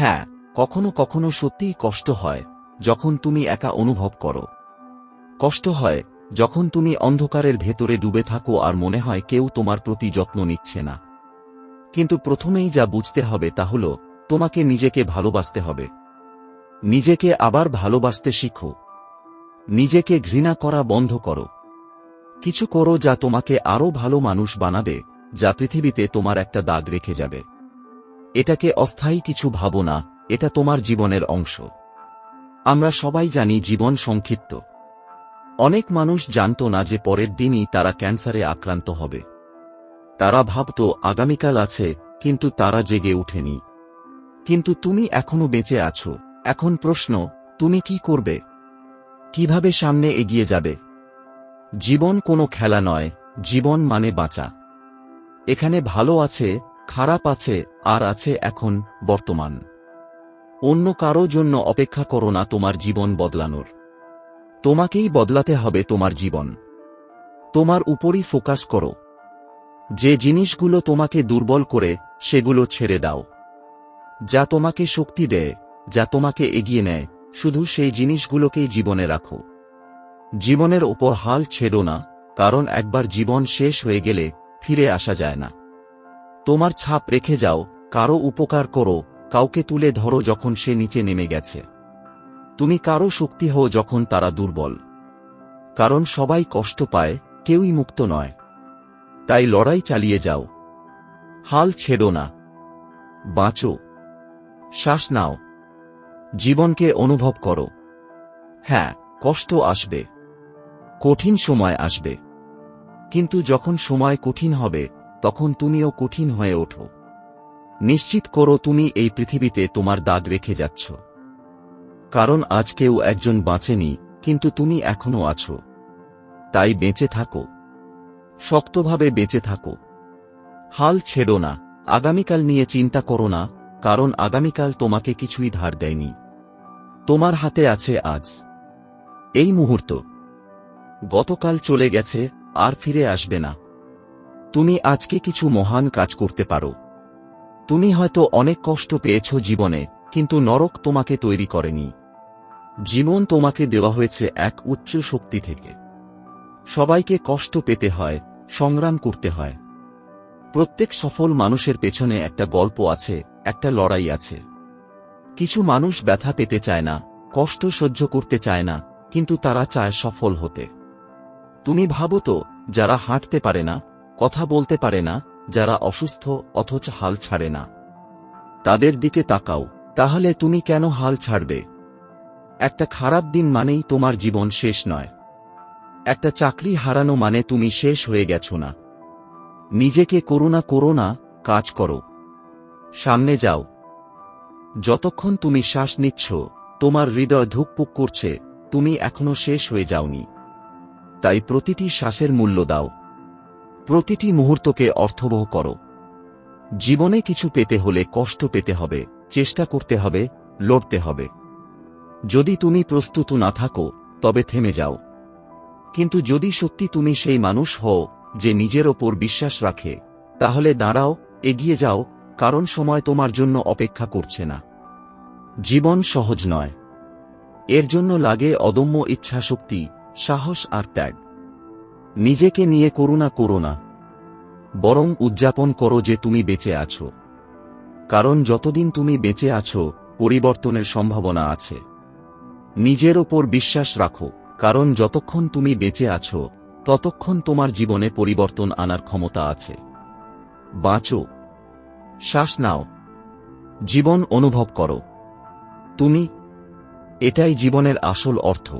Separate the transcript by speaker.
Speaker 1: হ্যাঁ কখনো কখনো সত্যিই কষ্ট হয়, যখন তুমি একা অনুভব করো। কষ্ট হয়, যখন তুমি অন্ধকারের ভেতরে ডুবে থাকো আর মনে হয় কেউ তোমার প্রতি যত্ন নিচ্ছে না। কিন্তু প্রথমেই যা বুঝতে হবে তা হল, তোমাকে নিজেকে ভালোবাসতে হবে। নিজেকে আবার ভালোবাসতে শিখো। নিজেকে ঘৃণা করা বন্ধ করো। কিছু করো যা তোমাকে আরও ভালো মানুষ বানাবে, যা পৃথিবীতে তোমার একটা দাগ রেখে যাবে। এটাকে অস্থায়ী কিছু ভাবো না, এটা তোমার জীবনের অংশ। আমরা সবাই জানি জীবন সংক্ষিপ্ত। অনেক মানুষ জানত না যে পরের দিনই তারা ক্যান্সারে আক্রান্ত হবে। তারা ভাবত, আগামীকাল আছে, কিন্তু তারা জেগে ওঠেনি। কিন্তু তুমি এখনও বেঁচে আছো। এখন প্রশ্ন, তুমি কি করবে? কীভাবে সামনে এগিয়ে যাবে? জীবন কোনো খেলা নয়, জীবন মানে বাঁচা। এখানে ভালো আছে খারাপ আছে, আর আছে এখন, বর্তমান। অন্য কারও জন্য অপেক্ষা করো না তোমার জীবন বদলানোর। তোমাকেই বদলাতে হবে তোমার জীবন। তোমার উপরই ফোকাস করো। যে জিনিসগুলো তোমাকে দুর্বল করে, সেগুলো ছেড়ে দাও। যা তোমাকে শক্তি দেয়, যা তোমাকে এগিয়ে নেয়, শুধু সেই জিনিসগুলোকেই জীবনে রাখো। জীবনের ওপর হাল ছেড়ো না, কারণ একবার জীবন শেষ হয়ে গেলে ফিরে আসা যায় না। তোমার ছাপ রেখে যাও, কারও উপকার করো, কাউকে তুলে ধরো যখন সে নিচে নেমে গেছে। তুমি কারও শক্তি হও যখন তারা দুর্বল। কারণ সবাই কষ্ট পায়, কেউই মুক্ত নয়। তাই লড়াই চালিয়ে যাও। হাল ছেড়ো না। বাঁচো। শ্বাস নাও। জীবনকে অনুভব করো। হ্যাঁ কষ্ট আসবে। কঠিন সময় আসবে। কিন্তু যখন সময় কঠিন হবে তখন তুমিও কঠিন হয়ে ওঠো। নিশ্চিত করো তুমি এই পৃথিবীতে তোমার দাগ রেখে যাচ্ছ। কারণ আজ কেউ একজন বাঁচেনি, কিন্তু তুমি এখনও আছো। তাই বেঁচে থাকো। শক্তভাবে বেঁচে থাকো। হাল ছেড়ো না। আগামীকাল নিয়ে চিন্তা করো না, কারণ আগামীকাল তোমাকে কিছুই ধার দেয়নি। তোমার হাতে আছে আজ। এই মুহূর্ত। গতকাল চলে গেছে, আর ফিরে আসবে না। তুমি আজকে কিছু মহান কাজ করতে পারো। তুমি হয়তো অনেক কষ্ট পেয়েছ জীবনে, কিন্তু নরক তোমাকে তৈরি করেনি। জীবন তোমাকে দেওয়া হয়েছে এক উচ্চ শক্তি থেকে। সবাইকে কষ্ট পেতে হয়, সংগ্রাম করতে হয়। প্রত্যেক সফল মানুষের পেছনে একটা গল্প আছে, একটা লড়াই আছে। কিছু মানুষ ব্যথা পেতে চায় না, কষ্ট সহ্য করতে চায় না, কিন্তু তারা চায় সফল হতে। তুমি ভাবো তো, যারা হাঁটতে পারে না কথা বলতে পারে না, যারা অসুস্থ অথচ হাল ছাড়ে না। তাদের দিকে তাকাও, তাহলে তুমি কেন হাল ছাড়বে? একটা খারাপ দিন মানেই তোমার জীবন শেষ নয়। একটা চাকরি হারানো মানে তুমি শেষ হয়ে গেছো না। নিজেকে করুণা করো না, কাজ করো। সামনে যাও। যতক্ষণ তুমি শ্বাস নিচ্ছ, তোমার হৃদয় ধুকপুক করছে, তুমি এখনও শেষ হয়ে যাওনি। তাই প্রতিটি শ্বাসের মূল্য দাও। প্রতিটি মুহূর্তকে অর্থবহ করো। জীবনে কিছু পেতে হলে কষ্ট পেতে হবে, চেষ্টা করতে হবে, লড়তে হবে। যদি তুমি প্রস্তুত না থাকো, তবে থেমে যাও। কিন্তু যদি সত্যি তুমি সেই মানুষ হও, যে নিজের ওপর বিশ্বাস রাখে, তাহলে দাঁড়াও, এগিয়ে যাও, কারণ সময় তোমার জন্য অপেক্ষা করছে না। জীবন সহজ নয়। এর জন্য লাগে অদম্য ইচ্ছাশক্তি, সাহস আর ত্যাগ। নিজেকে নিয়ে করুণা করো না। বরং উদযাপন করো যে তুমি বেঁচে আছো। কারণ যতদিন তুমি বেঁচে আছো, পরিবর্তনের সম্ভাবনা আছে। নিজের ওপর বিশ্বাস রাখো, কারণ যতক্ষণ তুমি বেঁচে আছো, ততক্ষণ তোমার জীবনে পরিবর্তন আনার ক্ষমতা আছে। বাঁচো। শ্বাস নাও। জীবন অনুভব করো। তুমি, এটাই জীবনের আসল অর্থ।